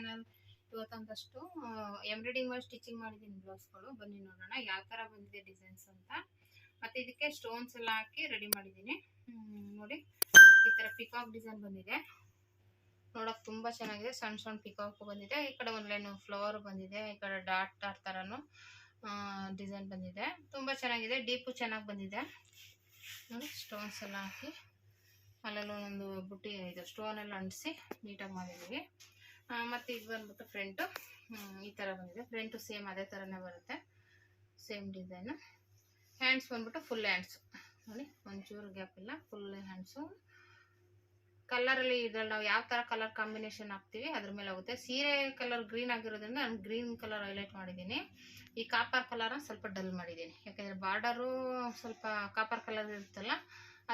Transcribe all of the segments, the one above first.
Channel ಇವತ್ತೊಂದಷ್ಟು embroidering ಮಾಡಿ stitching ಮಾಡಿದ್ದೀನಿ ಬ್ಲೌಸ್ಗಳು. ಬನ್ನಿ ನೋಡೋಣ ಯಾವ ಥರ ಬಂದಿದೆ ಡಿಸೈನ್ಸ್ ಅಂತ. ಮತ್ತೆ ಇದಕ್ಕೆ ಸ್ಟೋನ್ಸ್ ಎಲ್ಲ ಹಾಕಿ ರೆಡಿ ಮಾಡಿದ್ದೀನಿ. ನೋಡಿ, ಈ ಥರ ಪಿಕಾಕ್ ಡಿಸೈನ್ ಬಂದಿದೆ. ನೋಡೋಕೆ ತುಂಬಾ ಚೆನ್ನಾಗಿದೆ. ಸಣ್ಣ ಸಣ್ಣ ಪಿಕಾಕ್ ಬಂದಿದೆ. ಈ ಕಡೆ ಒಂದು ಲೈನ್ ಫ್ಲವರ್ ಬಂದಿದೆ. ಈ ಕಡೆ ಡಾಟ್ ಡಾಟ್ ಥರನು ಡಿಸೈನ್ ಬಂದಿದೆ. ತುಂಬಾ ಚೆನ್ನಾಗಿದೆ. ಡೀಪು ಚೆನ್ನಾಗಿ ಬಂದಿದೆ. ನೋಡಿ ಸ್ಟೋನ್ಸ್ ಎಲ್ಲ ಹಾಕಿ ಅಲ್ಲೆಲ್ಲ ಒಂದೊಂದು ಬುಟ್ಟಿ ಇದು. ಸ್ಟೋನ್ ಎಲ್ಲ ಅಂಟಿಸಿ ನೀಟಾಗಿ ಮಾಡಿದ್ದೀವಿ. ಮತ್ತೆ ಇದು ಬಂದ್ಬಿಟ್ಟು ಫ್ರಂಟು ಈ ಥರ ಬಂದಿದೆ. ಫ್ರಂಟು ಸೇಮ್ ಅದೇ ಥರನೇ ಬರುತ್ತೆ. ಸೇಮ್ ಡಿಸೈನು ಹ್ಯಾಂಡ್ಸ್ ಬಂದ್ಬಿಟ್ಟು ಫುಲ್ ಹ್ಯಾಂಡ್ಸ್ ನೋಡಿ, ಒಂಚೂರು ಗ್ಯಾಪ್ ಇಲ್ಲ. ಫುಲ್ ಹ್ಯಾಂಡ್ಸು ಕಲರಲ್ಲಿ ಇದ್ರಲ್ಲಿ ನಾವು ಯಾವ ಥರ ಕಲರ್ ಕಾಂಬಿನೇಷನ್ ಹಾಕ್ತೀವಿ, ಅದ್ರ ಮೇಲೆ ಹೋಗುತ್ತೆ. ಸೀರೆ ಕಲರ್ ಗ್ರೀನ್ ಆಗಿರೋದ್ರಿಂದ ನಾನು ಗ್ರೀನ್ ಕಲರ್ ಹೈಲೈಟ್ ಮಾಡಿದ್ದೀನಿ. ಈ ಕಾಪರ್ ಕಲರ್ನ ಸ್ವಲ್ಪ ಡಲ್ ಮಾಡಿದ್ದೀನಿ. ಯಾಕೆಂದರೆ ಬಾರ್ಡರು ಸ್ವಲ್ಪ ಕಾಪರ್ ಕಲರ್ ಇರುತ್ತಲ್ಲ,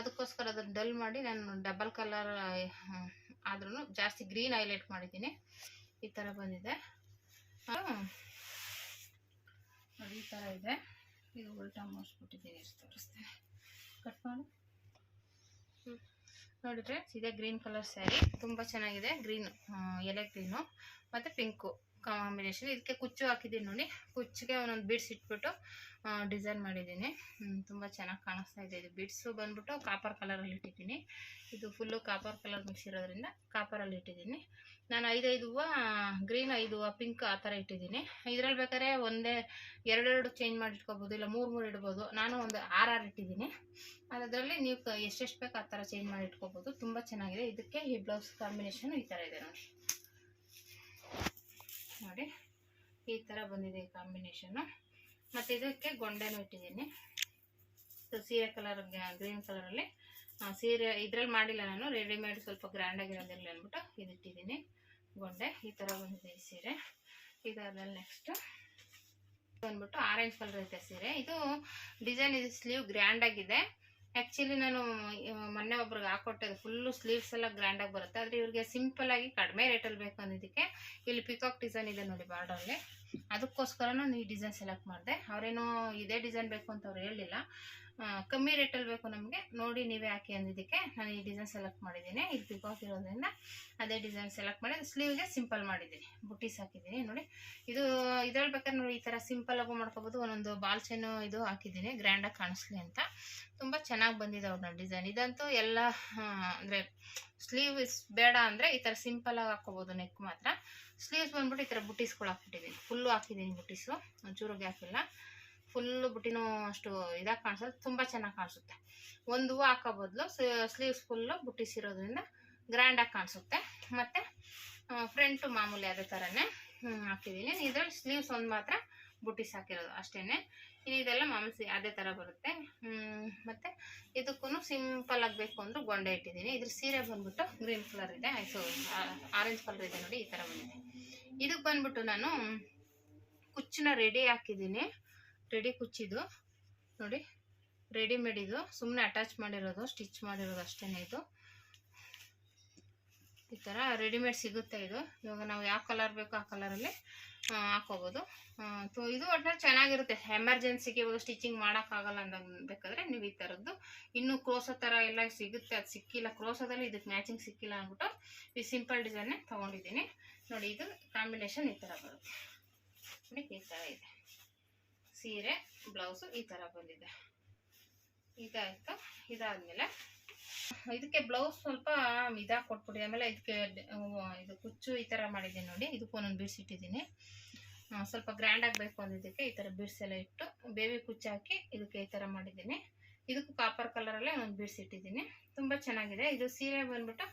ಅದಕ್ಕೋಸ್ಕರ ಅದನ್ನು ಡಲ್ ಮಾಡಿ ನಾನು ಡಬಲ್ ಕಲರ್ ಆದ್ರೂ ಜಾಸ್ತಿ ಗ್ರೀನ್ ಹೈಲೈಟ್ ಮಾಡಿದ್ದೀನಿ. ಈ ಥರ ಬಂದಿದೆ. ನೋಡಿ, ಈ ಥರ ಇದೆ. ಇದು ಉಲ್ಟಾ ಮಾಡಿಸ್ಬಿಟ್ಟಿದ್ದೀನಿ ಎಷ್ಟು ತೋರಿಸ್ತೇನೆ ಕಟ್ ಮಾಡಿ. ನೋಡಿದ್ರೆ, ಇದೆ ಗ್ರೀನ್ ಕಲರ್ ಸ್ಯಾರಿ. ತುಂಬ ಚೆನ್ನಾಗಿದೆ. ಗ್ರೀನ್ ಎಲೆ ಗ್ರೀನು. ಮತ್ತು ಪಿಂಕು. ಕಾಂಬಿನೇಷನ್ ಇದಕ್ಕೆ ಕುಚ್ಚು ಹಾಕಿದ್ದೀನಿ ನೋಡಿ. ಕುಚ್ಚಿಗೆ ಒಂದೊಂದು ಬೀಡ್ಸ್ ಇಟ್ಬಿಟ್ಟು ಡಿಸೈನ್ ಮಾಡಿದ್ದೀನಿ. ತುಂಬ ಚೆನ್ನಾಗಿ ಕಾಣಿಸ್ತಾ ಇದೆ ಇದು. ಬೀಡ್ಸು ಬಂದ್ಬಿಟ್ಟು ಕಾಪರ್ ಕಲರಲ್ಲಿ ಇಟ್ಟಿದ್ದೀನಿ. ಇದು ಫುಲ್ಲು ಕಾಪರ್ ಕಲರ್ ಮಿಕ್ಸ್ ಇರೋದ್ರಿಂದ ಕಾಪರಲ್ಲಿ ಇಟ್ಟಿದ್ದೀನಿ. ನಾನು ಐದೈದು ಹೂವು ಗ್ರೀನ್ ಐದು ಹೂವು ಪಿಂಕ್ ಆ ಥರ ಇಟ್ಟಿದ್ದೀನಿ. ಇದರಲ್ಲಿ ಬೇಕಾದ್ರೆ ಒಂದೇ ಎರಡೆರಡು ಚೇಂಜ್ ಮಾಡಿ ಇಟ್ಕೋಬೋದು ಇಲ್ಲ ಮೂರು ಮೂರು ಇಡ್ಬೋದು. ನಾನು ಒಂದು ಆರು ಆರು ಇಟ್ಟಿದ್ದೀನಿ. ಅದರಲ್ಲಿ ನೀವು ಎಷ್ಟೆಷ್ಟು ಬೇಕು ಆ ಥರ ಚೇಂಜ್ ಮಾಡಿ ಇಟ್ಕೋಬೋದು ತುಂಬ ಚೆನ್ನಾಗಿದೆ. ಇದಕ್ಕೆ ಈ ಬ್ಲೌಸ್ ಕಾಂಬಿನೇಷನ್ ಈ ಥರ ಇದೆ ನೋಡಿ. ನೋಡಿ, ಈ ಥರ ಬಂದಿದೆ ಕಾಂಬಿನೇಷನ್ನು ಮತ್ತು ಇದಕ್ಕೆ ಗೊಂಡೆನೂ ಇಟ್ಟಿದ್ದೀನಿ. ಸೊ ಸೀರೆ ಕಲರ್ ಗ್ರೀನ್ ಕಲರಲ್ಲಿ ಸೀರೆ ಇದ್ರಲ್ಲಿ ಮಾಡಿಲ್ಲ ನಾನು ರೆಡಿಮೇಡ್ ಸ್ವಲ್ಪ ಗ್ರ್ಯಾಂಡಾಗಿರೋದಿರಲಿ ಅಂದ್ಬಿಟ್ಟು ಇದು ಇಟ್ಟಿದ್ದೀನಿ ಗೊಂಡೆ, ಈ ಥರ ಬಂದಿದೆ ಈ ಸೀರೆ. ಇದಾದ್ಮೇಲೆ ನೆಕ್ಸ್ಟು ಬಂದ್ಬಿಟ್ಟು ಆರೆಂಜ್ ಕಲರ್ ಐತೆ ಸೀರೆ. ಇದು ಡಿಸೈನ್ ಇದು ಸ್ಲೀವ್ ಗ್ರ್ಯಾಂಡ್ ಆಗಿದೆ. ಆ್ಯಕ್ಚುಲಿ ನಾನು ಮೊನ್ನೆ ಒಬ್ರಿಗೆ ಹಾಕೊಟ್ಟೆ ಫುಲ್ಲು ಸ್ಲೀವ್ಸ್ ಎಲ್ಲ ಗ್ರ್ಯಾಂಡಾಗಿ ಬರುತ್ತೆ. ಆದರೆ ಇವ್ರಿಗೆ ಸಿಂಪಲ್ ಆಗಿ ಕಡಿಮೆ ರೇಟಲ್ಲಿ ಬೇಕು ಅಂದಿದ್ದಕ್ಕೆ ಇಲ್ಲಿ ಪಿಕಾಕ್ ಡಿಸೈನ್ ಇದೆ ನೋಡಿ ಬಾರ್ಡರ್ಲಿ ಅದಕ್ಕೋಸ್ಕರ ನಾನು ಈ ಡಿಸೈನ್ ಸೆಲೆಕ್ಟ್ ಮಾಡಿದೆ. ಅವರೇನೋ ಇದೇ ಡಿಸೈನ್ ಬೇಕು ಅಂತ ಅವ್ರು ಹೇಳಿಲ್ಲ. ಕಮ್ಮಿ ರೇಟಲ್ಲಿ ಬೇಕು ನಮಗೆ. ನೋಡಿ ನೀವೇ ಹಾಕಿ ಅಂದಿದ್ದಕ್ಕೆ ನಾನು ಈ ಡಿಸೈನ್ ಸೆಲೆಕ್ಟ್ ಮಾಡಿದ್ದೀನಿ. ಇದು ಪಿಕಾಕ್ ಇರೋದ್ರಿಂದ ಅದೇ ಡಿಸೈನ್ ಸೆಲೆಕ್ಟ್ ಮಾಡಿ ಸ್ಲೀವ್ಗೆ ಸಿಂಪಲ್ ಮಾಡಿದ್ದೀನಿ. ಬುಟ್ಟೀಸ್ ಹಾಕಿದ್ದೀನಿ, ನೋಡಿ. ಇದು, ಇದ್ರಲ್ಲಿ ನೋಡಿ ಈ ಥರ ಸಿಂಪಲ್ ಆಗು ಮಾಡ್ಕೋಬೋದು. ಒಂದೊಂದು ಬಾಲ್ ಚೈನು ಇದು ಹಾಕಿದ್ದೀನಿ. ಗ್ರ್ಯಾಂಡಾಗಿ ಕಾಣಿಸ್ಲಿ ಅಂತ. ತುಂಬ ಚೆನ್ನಾಗಿ ಬಂದಿದೆ ಅವ್ರನ್ನ ಡಿಸೈನ್ ಇದಂತೂ ಎಲ್ಲ ಅಂದರೆ ಸ್ಲೀವ್ ಬೇಡ ಅಂದರೆ ಈ ಥರ ಸಿಂಪಲಾಗಿ ಹಾಕ್ಕೋಬೋದು ನೆಕ್ ಮಾತ್ರ. ಸ್ಲೀವ್ಸ್ ಬಂದ್ಬಿಟ್ಟು ಈ ಥರ ಬುಟ್ಟೀಸ್ಗಳು ಹಾಕ್ಬಿಟ್ಟಿದ್ದೀನಿ ಫುಲ್ಲು ಹಾಕಿದ್ದೀನಿ ಬುಟ್ಟೀಸು. ಚೂರಿಗೆ ಗ್ಯಾಪ್ ಫುಲ್ಲು ಬುಟ್ಟಿನೂ ಅಷ್ಟು ಇದಾಗಿ ಕಾಣಿಸುತ್ತೆ ತುಂಬ ಚೆನ್ನಾಗಿ ಕಾಣಿಸುತ್ತೆ. ಒಂದು ಹೂವು ಹಾಕೋ ಬದಲು ಸ್ಲೀವ್ಸ್ ಫುಲ್ಲು ಬುಟ್ಟಿಸಿರೋದ್ರಿಂದ ಗ್ರ್ಯಾಂಡಾಗಿ ಕಾಣಿಸುತ್ತೆ. ಮತ್ತು ಫ್ರಂಟು ಮಾಮೂಲಿ ಅದೇ ಥರನೇ ಹಾಕಿದ್ದೀನಿ ಇದ್ರಲ್ಲಿ ಸ್ಲೀವ್ಸ್ ಒಂದು ಮಾತ್ರ ಬುಟ್ಟಿಸ್ ಹಾಕಿರೋದು ಅಷ್ಟೇ ಇದೆಲ್ಲ ಮಾಮೂಲಿ ಅದೇ ಥರ ಬರುತ್ತೆ. ಮತ್ತೆ ಇದಕ್ಕೂ ಸಿಂಪಲ್ ಆಗಬೇಕು ಅಂದ್ರೆ ಗೊಂಡೆ ಇಟ್ಟಿದ್ದೀನಿ ಇದ್ರ ಸೀರೆ ಬಂದ್ಬಿಟ್ಟು ಗ್ರೀನ್ ಕಲರ್ ಇದೆ. ಸೊ ಆರೆಂಜ್ ಕಲರ್ ಇದೆ ನೋಡಿ ಈ ಥರ ಬಂದಿದೆ. ಇದಕ್ಕೆ ಬಂದ್ಬಿಟ್ಟು ನಾನು ಕುಚ್ಚನ್ನ ರೆಡಿ ಹಾಕಿದ್ದೀನಿ ರೆಡಿ ಕುಚ್ಚಿದು ನೋಡಿ ರೆಡಿಮೇಡ್ ಇದು. ಸುಮ್ಮನೆ ಅಟ್ಯಾಚ್ ಮಾಡಿರೋದು ಸ್ಟಿಚ್ ಮಾಡಿರೋದು ಅಷ್ಟೇ ಇದು. ಈ ಥರ ರೆಡಿಮೇಡ್ ಸಿಗುತ್ತೆ ಇದು. ಇವಾಗ ನಾವು ಯಾವ ಕಲರ್ ಬೇಕು ಆ ಕಲರಲ್ಲಿ ಹಾಕೋಬೋದು. ಇದು ಒಟ್ಟಿನಲ್ಲಿ ಚೆನ್ನಾಗಿರುತ್ತೆ. ಎಮರ್ಜೆನ್ಸಿಗೆ ಇವಾಗ ಸ್ಟಿಚಿಂಗ್ ಮಾಡೋಕ್ಕಾಗಲ್ಲ ಅಂದಾಗ ಬೇಕಾದ್ರೆ ನೀವು ಈ ಥರದ್ದು ಇನ್ನೂ ಕ್ರೋಸ ಥರ ಎಲ್ಲ ಸಿಗುತ್ತೆ. ಅದು ಸಿಕ್ಕಿಲ್ಲ. ಕ್ರೋಸದಲ್ಲಿ ಇದಕ್ಕೆ ಮ್ಯಾಚಿಂಗ್ ಸಿಕ್ಕಿಲ್ಲ ಅಂದ್ಬಿಟ್ಟು ಈ ಸಿಂಪಲ್ ಡಿಸೈನೇ ತೊಗೊಂಡಿದ್ದೀನಿ. ನೋಡಿ, ಇದು ಕಾಂಬಿನೇಷನ್ ಈ ಥರ ಬರುತ್ತೆ. ನೋಡಿ, ಈ ಥರ ಇದೆ. ಸೀರೆ, ಬ್ಲೌಸು ಈ ಥರ ಬಂದಿದೆ. ಇದಾಯ್ತು ಇದಾದ್ಮೇಲೆ ಇದಕ್ಕೆ ಬ್ಲೌಸ್ ಸ್ವಲ್ಪ ಇದಾಗ ಕೊಟ್ಬಿಡಿ. ಆಮೇಲೆ ಇದಕ್ಕೆ ಇದು ಕುಚ್ಚು ಈ ಥರ ಮಾಡಿದ್ದೀನಿ ನೋಡಿ. ಇದಕ್ಕೂ ಒಂದೊಂದು ಬೀಡ್ಸ್ ಇಟ್ಟಿದ್ದೀನಿ. ಸ್ವಲ್ಪ ಗ್ರ್ಯಾಂಡ್ ಆಗಬೇಕು ಅಂದಿದ್ದಕ್ಕೆ ಈ ಥರ ಬೀಡ್ಸ್ ಎಲ್ಲ ಇಟ್ಟು ಬೇಬಿ ಕುಚ್ಚು ಹಾಕಿ ಇದಕ್ಕೆ ಈ ಥರ ಮಾಡಿದ್ದೀನಿ. ಇದಕ್ಕೂ ಕಾಪರ್ ಕಲರಲ್ಲೇ ಒಂದು ಬೀಡ್ಸ್ ಇಟ್ಟಿದ್ದೀನಿ. ತುಂಬ ಚೆನ್ನಾಗಿದೆ. ಇದು ಸೀರೆ ಬಂದ್ಬಿಟ್ಟು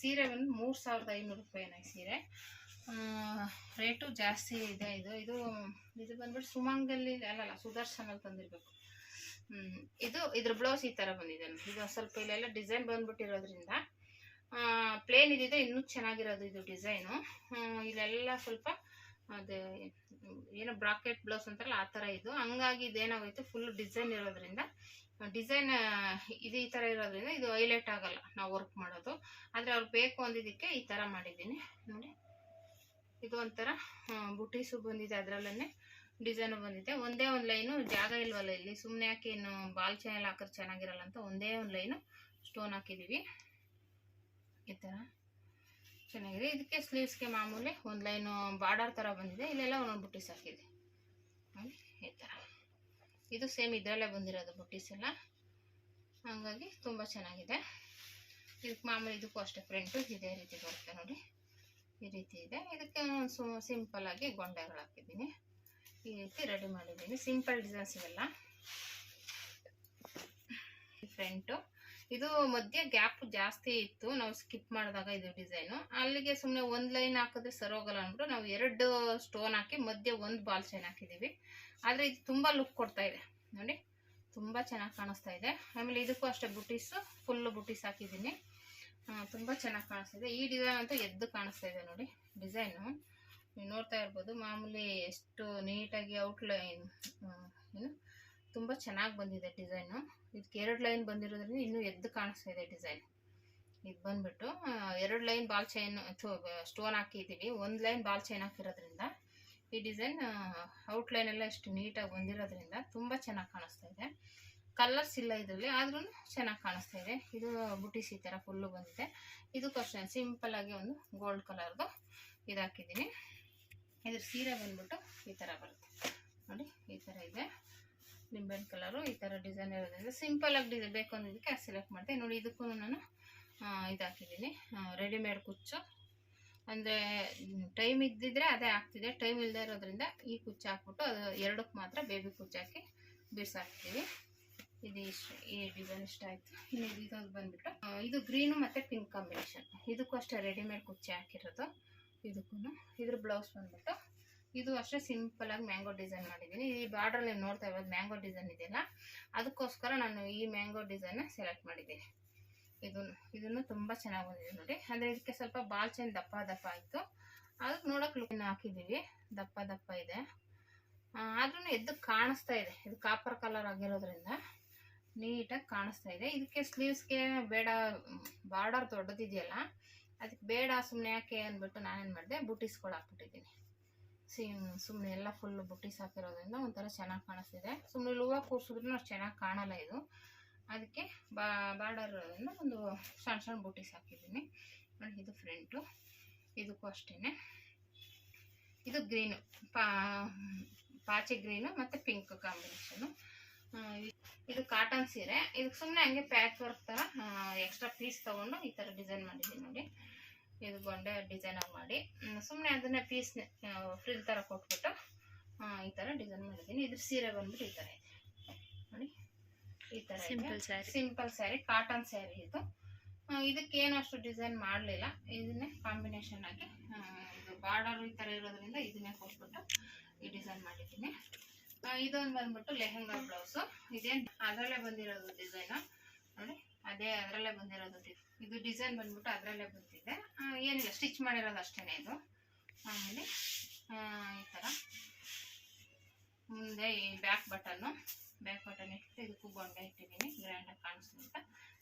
ಸೀರೆ ಬಂದು ಮೂರು ಸಾವಿರದ ಐನೂರು ರೂಪಾಯಿನ ಸೀರೆ. ರೇಟು ಜಾಸ್ತಿ ಇದೆ ಇದು. ಇದು ಇದು ಬಂದ್ಬಿಟ್ಟು ಸುಮಂಗಲ್ಲಿ ಅಲ್ಲಲ್ಲ, ಸುದರ್ಶನಲ್ಲಿ ತಂದಿರಬೇಕು. ಇದು ಇದ್ರ ಬ್ಲೌಸ್ ಈ ಥರ ಬಂದಿದೆ ಇದು ಸ್ವಲ್ಪ ಇಲ್ಲೆಲ್ಲ ಡಿಸೈನ್ ಬಂದ್ಬಿಟ್ಟಿರೋದ್ರಿಂದ ಪ್ಲೇನ್ ಇದಿದೆ, ಇನ್ನೂ ಚೆನ್ನಾಗಿರೋದು ಇದು ಡಿಸೈನು ಇಲ್ಲೆಲ್ಲ ಸ್ವಲ್ಪ ಅದು, ಏನೋ ಬ್ರಾಕೆಟ್ ಬ್ಲೌಸ್ ಅಂತಾರಲ್ಲ, ಆ ಥರ ಇದು. ಹಂಗಾಗಿ ಇದೇನಾಗೋಯ್ತು ಫುಲ್ ಡಿಸೈನ್ ಇರೋದ್ರಿಂದ ಡಿಸೈನ್ ಇದು ಈ ಥರ ಇರೋದ್ರಿಂದ ಇದು ಹೈಲೈಟ್ ಆಗಲ್ಲ, ನಾವು ವರ್ಕ್ ಮಾಡೋದು. ಆದರೆ ಅವ್ರು ಬೇಕು ಅಂದಿದ್ದಕ್ಕೆ ಈ ಥರ ಮಾಡಿದ್ದೀನಿ. ನೋಡಿ. ಇದು ಒಂಥರ ಬುಟೀಸು ಬಂದಿದೆ ಅದರಲ್ಲೇ ಡಿಸೈನು ಬಂದಿದೆ. ಒಂದೇ ಒಂದು ಲೈನು ಜಾಗ ಇಲ್ವಲ್ಲ ಇಲ್ಲಿ. ಸುಮ್ಮನೆ ಯಾಕೆ ಇನ್ನು ಬಾಲ್ ಚೈನ್ ಹಾಕಿದ್ರೆ ಚೆನ್ನಾಗಿರಲ್ಲ ಅಂತ ಒಂದೇ ಒಂದು ಲೈನು ಸ್ಟೋನ್ ಹಾಕಿದ್ದೀವಿ. ಈ ಥರ ಚೆನ್ನಾಗಿದೆ. ಇದಕ್ಕೆ ಸ್ಲೀವ್ಸ್ಗೆ ಮಾಮೂಲಿ ಒಂದು ಲೈನು ಬಾರ್ಡರ್ ಥರ ಬಂದಿದೆ. ಇಲ್ಲೆಲ್ಲ ಒಂದೊಂದು ಬುಟ್ಟಿಸ್ ಹಾಕಿದೆ ಈ ಥರ. ಇದು ಸೇಮ್ ಇದರಲ್ಲೇ ಬಂದಿರೋದು ಬುಟ್ಟಿಸ್ ಎಲ್ಲ ಹಾಗಾಗಿ ತುಂಬ ಚೆನ್ನಾಗಿದೆ. ಇದಕ್ಕೆ ಮಾಮೂಲಿ ಇದಕ್ಕೂ ಅಷ್ಟೇ ಫ್ರಂಟು ಇದೇ ರೀತಿ ಬರುತ್ತೆ ನೋಡಿ. ಈ ರೀತಿ ಇದೆ. ಇದಕ್ಕೆ ಸು ಸಿಂಪಲ್ ಆಗಿ ಗೊಂಡೆಗಳು ಹಾಕಿದ್ದೀನಿ. ಈ ರೀತಿ ರೆಡಿ ಮಾಡಿದ್ದೀನಿ. ಸಿಂಪಲ್ ಡಿಸೈನ್ಸ್ ಇವೆಲ್ಲ. ಫ್ರಂಟು ಇದು ಮಧ್ಯೆ ಗ್ಯಾಪ್ ಜಾಸ್ತಿ ಇತ್ತು. ನಾವು ಸ್ಕಿಪ್ ಮಾಡಿದಾಗ ಇದು ಡಿಸೈನು ಅಲ್ಲಿಗೆ ಸುಮ್ಮನೆ ಒಂದು ಲೈನ್ ಹಾಕಿದ್ರೆ ಸರೋಗಲ್ಲ ಅಂದ್ಬಿಟ್ಟು ನಾವು ಎರಡು ಸ್ಟೋನ್ ಹಾಕಿ ಮಧ್ಯೆ ಒಂದು ಬಾಲ್ ಚೈನ್ ಹಾಕಿದ್ದೀವಿ. ಆದರೆ ಇದು ತುಂಬ ಲುಕ್ ಕೊಡ್ತಾ ಇದೆ. ನೋಡಿ, ತುಂಬ ಚೆನ್ನಾಗಿ ಕಾಣಿಸ್ತಾ ಇದೆ. ಆಮೇಲೆ ಇದಕ್ಕೂ ಅಷ್ಟೇ ಬುಟೀಸು ಫುಲ್ಲು ಬುಟೀಸ್ ಹಾಕಿದ್ದೀನಿ. ತುಂಬ ಚೆನ್ನಾಗಿ ಕಾಣಿಸ್ತಿದೆ. ಈ ಡಿಸೈನ್ ಅಂತೂ ಎದ್ದು ಕಾಣಿಸ್ತಾ ಇದೆ ನೋಡಿ ಡಿಸೈನು ನೀವು ನೋಡ್ತಾ ಇರ್ಬೋದು, ಮಾಮೂಲಿ ಎಷ್ಟು ನೀಟಾಗಿ ಔಟ್ಲೈನ್ ಏನು, ತುಂಬ ಚೆನ್ನಾಗಿ ಬಂದಿದೆ ಡಿಸೈನು ಇದಕ್ಕೆ ಎರಡು ಲೈನ್ ಬಂದಿರೋದ್ರಿಂದ ಇನ್ನೂ ಎದ್ದು ಕಾಣಿಸ್ತಾ ಇದೆ ಡಿಸೈನ್ ಇದು ಬಂದ್ಬಿಟ್ಟು ಎರಡು ಲೈನ್ ಬಾಲ್ ಚೈನ್ ಸ್ಟೋನ್ ಹಾಕಿದ್ದೀವಿ ಒಂದು ಲೈನ್ ಬಾಲ್ ಚೈನ್ ಹಾಕಿರೋದ್ರಿಂದ ಈ ಡಿಸೈನ್ ಔಟ್ಲೈನ್ ಎಲ್ಲ ಎಷ್ಟು ನೀಟಾಗಿ ಬಂದಿರೋದ್ರಿಂದ ತುಂಬ ಚೆನ್ನಾಗಿ ಕಾಣಿಸ್ತಾ ಇದೆ ಕಲರ್ಸ್ ಇಲ್ಲ ಇದರಲ್ಲಿ, ಆದ್ರೂ ಚೆನ್ನಾಗಿ ಕಾಣಿಸ್ತಾ ಇದೆ. ಇದು ಬುಟೀಸ್ ಈ ಥರ ಫುಲ್ಲು ಬಂದಿದೆ. ಇದು ಅಷ್ಟೇ ಸಿಂಪಲ್ ಆಗಿ ಒಂದು ಗೋಲ್ಡ್ ಕಲರ್ದು ಇದು ಹಾಕಿದ್ದೀನಿ. ಇದ್ರ ಸೀರೆ ಬಂದ್ಬಿಟ್ಟು ಈ ಥರ ಬರುತ್ತೆ. ನೋಡಿ, ಈ ಥರ ಇದೆ. ನಿಂಬೆಹಣ್ಣು ಕಲರು ಈ ಥರ ಡಿಸೈನ್ ಇರೋದ್ರಿಂದ ಸಿಂಪಲ್ ಆಗಿ ಡಿಸೈನ್ ಬೇಕು ಅನ್ನೋದಕ್ಕೆ ಸೆಲೆಕ್ಟ್ ಮಾಡಿದೆ. ನೋಡಿ, ಇದಕ್ಕೂ ನಾನು ಇದಾಕಿದ್ದೀನಿ ರೆಡಿಮೇಡ್ ಕುಚ್ಚು. ಅಂದರೆ ಟೈಮ್ ಇದ್ದಿದ್ರೆ ಅದೇ ಆಗ್ತಿದೆ. ಟೈಮ್ ಇಲ್ಲದೆ ಇರೋದ್ರಿಂದ ಈ ಕುಚ್ಚು ಹಾಕ್ಬಿಟ್ಟು ಅದು ಎರಡಕ್ಕೆ ಮಾತ್ರ ಬೇಬಿ ಕುಚ್ಚಾಕಿ ಬಿಡ್ಸಾಕ್ತೀವಿ ಇದು ಇಷ್ಟ, ಈ ಡಿಸೈನ್ ಇಷ್ಟ ಆಯಿತು. ಇನ್ನು ಇದೊಂದು ಬಂದ್ಬಿಟ್ಟು ಇದು ಗ್ರೀನು ಮತ್ತು ಪಿಂಕ್ ಕಾಂಬಿನೇಷನ್ ಇದಕ್ಕೂ ಅಷ್ಟೇ ರೆಡಿಮೇಡ್ ಕುಚ್ಚೆ ಹಾಕಿರೋದು. ಇದಕ್ಕೂ ಇದ್ರ ಬ್ಲೌಸ್ ಬಂದ್ಬಿಟ್ಟು, ಇದು ಅಷ್ಟೇ ಸಿಂಪಲ್ ಆಗಿ ಮ್ಯಾಂಗೋ ಡಿಸೈನ್ ಮಾಡಿದ್ದೀನಿ. ಈ ಬಾರ್ಡ್ರಲ್ಲಿ ನೋಡ್ತಾ ಇರೋದು ಮ್ಯಾಂಗೋ ಡಿಸೈನ್ ಇದೆಯಲ್ಲ? ಅದಕ್ಕೋಸ್ಕರ ನಾನು ಈ ಮ್ಯಾಂಗೋ ಡಿಸೈನ್ನ ಸೆಲೆಕ್ಟ್ ಮಾಡಿದ್ದೀನಿ. ಇದನ್ನು ಇದನ್ನು ತುಂಬ ಚೆನ್ನಾಗಿ ಬಂದಿದೆ ನೋಡಿ. ಅಂದರೆ ಇದಕ್ಕೆ ಸ್ವಲ್ಪ ಬಾಲ್ ಚೈನ್ ದಪ್ಪ ದಪ್ಪ ಆಯಿತು. ಅದಕ್ಕೆ ನೋಡೋಕೆ ಲುಕ್ ಹಾಕಿದ್ದೀವಿ. ದಪ್ಪ ದಪ್ಪ ಇದೆ. ಆದ್ರೂ ಎದ್ದು ಕಾಣಿಸ್ತಾ ಇದೆ. ಇದು ಕಾಪರ್ ಕಲರ್ ಆಗಿರೋದ್ರಿಂದ. ನೀಟಾಗಿ ಕಾಣಿಸ್ತಾ ಇದೆ. ಇದಕ್ಕೆ ಸ್ಲೀವ್ಸ್ಗೆ ಬೇಡ, ಬಾರ್ಡರ್ ದೊಡ್ಡದಿದೆಯಲ್ಲ, ಅದಕ್ಕೆ ಬೇಡ ಸುಮ್ಮನೆ ಯಾಕೆ ಅಂದ್ಬಿಟ್ಟು ನಾನೇನು ಮಾಡಿದೆ ಬುಟೀಸ್ಗಳು ಹಾಕ್ಬಿಟ್ಟಿದ್ದೀನಿ. ಸೇಮ್ ಸುಮ್ಮನೆ ಎಲ್ಲ ಫುಲ್ ಬುಟೀಸ್ ಹಾಕಿರೋದ್ರಿಂದ ಒಂಥರ ಚೆನ್ನಾಗಿ ಕಾಣಿಸ್ತಿದೆ. ಸುಮ್ಮನೆ ಲೂವ ಕೂರ್ಸಿದ್ರು ಅಷ್ಟು ಚೆನ್ನಾಗಿ ಕಾಣಲ್ಲ ಇದು. ಅದಕ್ಕೆ ಬಾ ಬಾರ್ಡರ್ ಒಂದು ಸಣ್ಣ ಸಣ್ಣ ಬುಟೀಸ್ ಹಾಕಿದ್ದೀನಿ. ನೋಡಿ, ಇದು ಫ್ರಂಟು ಇದಕ್ಕೂ ಅಷ್ಟೇ ಇದು ಗ್ರೀನು ಪಾ, ಪಾಚಿ ಗ್ರೀನು ಮತ್ತು ಪಿಂಕ್ ಕಾಂಬಿನೇಷನು ಇದು ಕಾಟನ್ ಸೀರೆ. ಇದಕ್ಕೆ ಸುಮ್ಮನೆ ಹಂಗೆ ಪ್ಯಾಕ್ ವರ್ಕ್ ಥರ ಎಕ್ಸ್ಟ್ರಾ ಪೀಸ್ ತೊಗೊಂಡು ಈ ಥರ ಡಿಸೈನ್ ಮಾಡಿದ್ದೀನಿ ನೋಡಿ. ಇದು ಗೊಂಡೆ ಡಿಸೈನಾಗಿ ಮಾಡಿ. ಸುಮ್ಮನೆ ಅದನ್ನೇ ಪೀಸ್ ಫ್ರಿಲ್ ಥರ ಕೊಟ್ಬಿಟ್ಟು ಈ ಥರ ಡಿಸೈನ್ ಮಾಡಿದ್ದೀನಿ ಇದ್ರ ಸೀರೆ ಬಂದ್ಬಿಟ್ಟು ಈ ಥರ ಇದೆ. ನೋಡಿ ಈ ಥರ simple sari simple sari cotton sari ಇದು. ಇದಕ್ಕೇನು ಅಷ್ಟು ಡಿಸೈನ್ ಮಾಡಲಿಲ್ಲ. ಇದನ್ನೇ ಕಾಂಬಿನೇಷನ್ ಆಗಿ ಇದು ಬಾರ್ಡರ್ ಈ ಥರ ಇರೋದ್ರಿಂದ ಇದನ್ನೇ ಕೊಟ್ಬಿಟ್ಟು ಈ ಡಿಸೈನ್ ಮಾಡಿದ್ದೀನಿ ಇದೊಂದು ಬಂದ್ಬಿಟ್ಟು ಲೆಹಂಗಾ ಬ್ಲೌಸ್ ಇದೇನು ಅದರಲ್ಲೇ ಬಂದಿರೋದು ಡಿಸೈನು ನೋಡಿ, ಅದೇ ಅದರಲ್ಲೇ ಬಂದಿರೋದು ಇದು ಡಿಸೈನ್ ಬಂದ್ಬಿಟ್ಟು ಅದರಲ್ಲೇ ಬಂದಿದೆ. ಏನಿಲ್ಲ ಸ್ಟಿಚ್ ಮಾಡಿರೋದು ಅಷ್ಟೇನೆ ಇದು. ಆಮೇಲೆ ಈ ಥರ ಮುಂದೆ ಈ ಬ್ಯಾಕ್ ಬಟನ್ನು ಬ್ಯಾಕ್ ಬಟನ್ ಇಟ್ಟು ಇದಕ್ಕೂ ಬೊಂಡೆ ಇಟ್ಟಿದ್ದೀನಿ ಗ್ರ್ಯಾಂಡಾಗಿ ಕಾಣಿಸ್ಲಿ ಅಂತ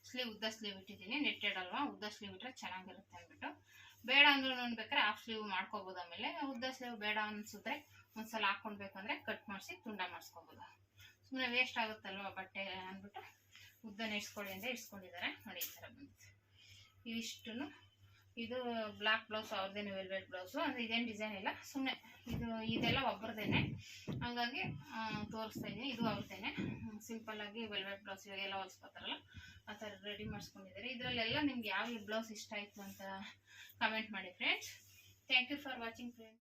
ಸ್ಲೀವ್ ಉದ್ದ ಸ್ಲೀವ್ ಇಟ್ಟಿದ್ದೀನಿ ನೆಟ್ಟೆಡ್ ಅಲ್ವಾ? ಉದ್ದ ಸ್ಲೀವ್ ಇಟ್ಟರೆ ಚೆನ್ನಾಗಿರುತ್ತೆ ಅಂದ್ಬಿಟ್ಟು. ಬೇಡ ಅಂದ್ರೂ ಬೇಕಾದ್ರೆ ಹಾಫ್ ಸ್ಲೀವ್ ಮಾಡ್ಕೋಬೋದು ಆಮೇಲೆ. ಉದ್ದ ಸ್ಲೀವ್ ಬೇಡ ಅನ್ಸಿದ್ರೆ ಒಂದ್ಸಲ ಹಾಕ್ಕೊಳ್ಬೇಕಂದ್ರೆ ಕಟ್ ಮಾಡಿಸಿ ತುಂಡ ಮಾಡಿಸ್ಕೋಬೋದು. ಸುಮ್ಮನೆ ವೇಸ್ಟ್ ಆಗುತ್ತಲ್ವ ಬಟ್ಟೆ ಅಂದ್ಬಿಟ್ಟು ಉದ್ದನ ಇಡ್ಸ್ಕೊಳ್ಳಿ ಅಂದರೆ ಇಡ್ಸ್ಕೊಂಡಿದ್ದಾರೆ ನೋಡಿ ಈ ಥರ ಬಂದಿದೆ. ಇವಿಷ್ಟು ಇದು ಬ್ಲಾಕ್ ಬ್ಲೌಸ್ ಅವ್ರದ್ದೇನು ವೆಲ್ವೆಟ್ ಬ್ಲೌಸು ಅಂದರೆ ಇದೇನು ಡಿಸೈನ್ ಇಲ್ಲ. ಸುಮ್ಮನೆ ಇದು, ಇದೆಲ್ಲ ಒಬ್ಬರದೇನೆ ಹಾಗಾಗಿ ತೋರಿಸ್ತಾ ಇದ್ದೀನಿ. ಇದು ಅವ್ರದ್ದೇನೆ. ಸಿಂಪಲ್ಲಾಗಿ ವೆಲ್ವೆಟ್ ಬ್ಲೌಸ್ ಇವಾಗೆಲ್ಲ ಹೊಲಿಸ್ಕೊತಾರಲ್ಲ, ಆ ಥರ ರೆಡಿ ಮಾಡಿಸ್ಕೊಂಡಿದ್ದಾರೆ. ಇದರಲ್ಲೆಲ್ಲ ನಿಮ್ಗೆ ಯಾವ ಬ್ಲೌಸ್ ಇಷ್ಟ ಆಯಿತು ಅಂತ ಕಮೆಂಟ್ ಮಾಡಿ friends thank you for watching friends